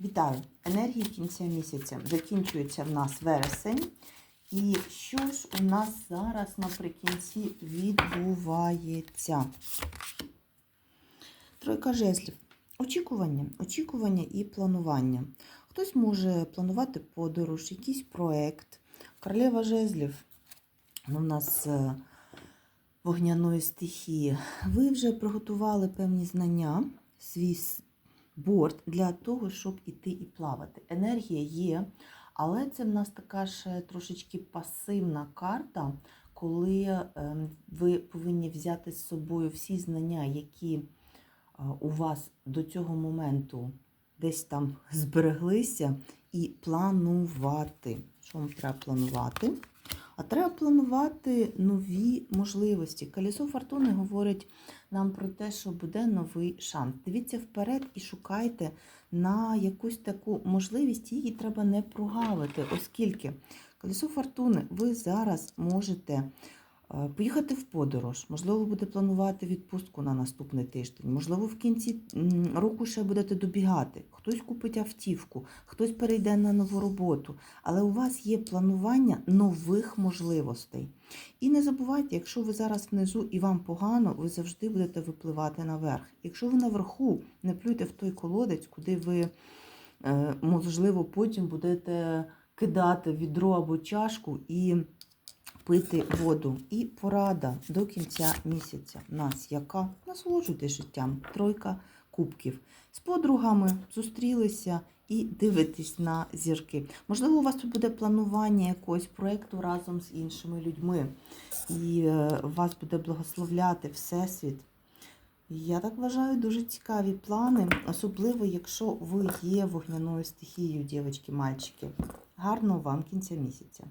Вітаю! Енергії кінця місяця. Закінчується в нас вересень. І що ж у нас зараз наприкінці відбувається? Тройка жезлів. Очікування, очікування і планування. Хтось може планувати подорож, якийсь проект. Королева жезлів. Ну, у нас е, вогняної стихії. Ви вже приготували певні знання, свій борт для того, щоб іти і плавати. Енергія є, але це в нас така ж трошечки пасивна карта, коли ем, ви повинні взяти з собою всі знання, які е, у вас до цього моменту десь там збереглися, і планувати. Що вам треба планувати? А треба планувати нові можливості. Колесо фортуни говорить нам про те, що буде новий шанс. Дивіться вперед і шукайте на якусь таку можливість, її треба не прогавити, оскільки колесо фортуни ви зараз можете поїхати в подорож, можливо, буде планувати відпустку на наступний тиждень, можливо, в кінці року ще будете добігати. Хтось купить автівку, хтось перейде на нову роботу, але у вас є планування нових можливостей. І не забувайте, якщо ви зараз внизу і вам погано, ви завжди будете випливати наверх. Якщо ви наверху, не плюйте в той колодець, куди ви, е, можливо, потім будете кидати відро або чашку і пити воду. І порада до кінця місяця. Нас яка? Насолоджуйтесь життям. Тройка кубків. З подругами зустрілися і дивитесь на зірки. Можливо, у вас тут буде планування якогось проєкту разом з іншими людьми, і е, вас буде благословляти Всесвіт. Я так вважаю, дуже цікаві плани, особливо, якщо ви є вогняною стихією, дівчатки, мальчики. Гарного вам кінця місяця!